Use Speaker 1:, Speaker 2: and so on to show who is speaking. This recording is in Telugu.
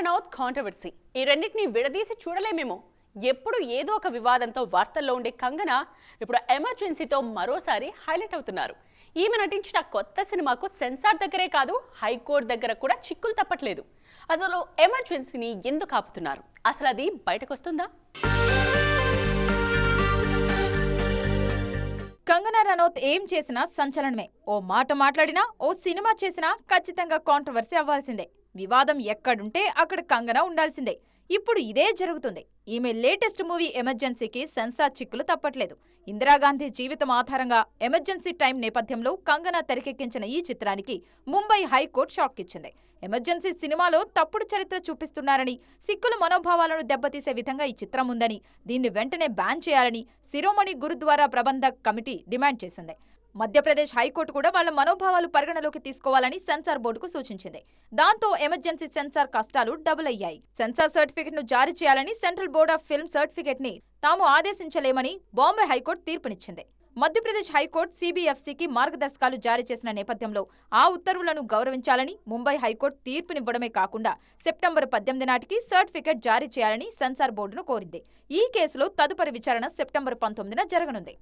Speaker 1: రనౌత్ కాంట్రవర్సీ ఈ రెండింటిని విడదీసి చూడలేమేమో. ఎప్పుడు ఏదో ఒక వివాదంతో వార్తల్లో ఉండే కంగన ఇప్పుడు ఎమర్జెన్సీతో మరోసారి హైలైట్ అవుతున్నారు. ఈమె నటించిన కొత్త సినిమాకు సెన్సార్ దగ్గరే కాదు హైకోర్టు దగ్గర కూడా చిక్కులు తప్పట్లేదు. అసలు ఎమర్జెన్సీని ఎందుకు ఆపుతున్నారు? అసలు అది బయటకొస్తుందా?
Speaker 2: కంగనా రనౌత్ ఏం చేసినా సంచలనమే. ఓ మాట మాట్లాడినా ఓ సినిమా చేసినా ఖచ్చితంగా కాంట్రవర్సీ అవ్వాల్సిందే. వివాదం ఎక్కడుంటే అక్కడ కంగనా ఉండాల్సిందే. ఇప్పుడు ఇదే జరుగుతుంది. ఈమె లేటెస్ట్ మూవీ ఎమర్జెన్సీకి సెన్సార్ చిక్కులు తప్పట్లేదు. ఇందిరాగాంధీ జీవితం ఆధారంగా ఎమర్జెన్సీ టైం నేపథ్యంలో కంగనా తెరకెక్కించిన ఈ చిత్రానికి ముంబై హైకోర్టు షాక్ ఇచ్చింది ఎమర్జెన్సీ సినిమాలో తప్పుడు చరిత్ర చూపిస్తున్నారని సిక్కుల మనోభావాలను దెబ్బతీసే విధంగా ఈ చిత్రం ఉందని దీన్ని వెంటనే బ్యాన్ చేయాలని శిరోమణి గురుద్వారా ప్రబంధక్ కమిటీ డిమాండ్ చేసింది. మధ్యప్రదేశ్ హైకోర్టు కూడా వాళ్ళ మనోభావాలు పరిగణలోకి తీసుకోవాలని సెన్సార్ బోర్డుకు సూచించింది. దాంతో ఎమర్జెన్సీ సెన్సార్ కష్టాలు డబుల్ అయ్యాయి. సెన్సార్ సర్టిఫికెట్ను జారీ చేయాలని సెంట్రల్ బోర్డ్ ఆఫ్ ఫిల్మ్ సర్టిఫికెట్ని తాము ఆదేశించలేమని బాంబే హైకోర్టు తీర్పునిచ్చింది. మధ్యప్రదేశ్ హైకోర్టు సిబిఎఫ్సికి మార్గదర్శకాలు జారీ చేసిన నేపథ్యంలో ఆ ఉత్తర్వులను గౌరవించాలని ముంబై హైకోర్టు తీర్పునివ్వడమే కాకుండా సెప్టెంబర్ పద్దెనిమిది నాటికి సర్టిఫికెట్ జారీ చేయాలని సెన్సార్ బోర్డును కోరింది. ఈ కేసులో తదుపరి విచారణ సెప్టెంబర్ పంతొమ్మిదిన జరగనుంది.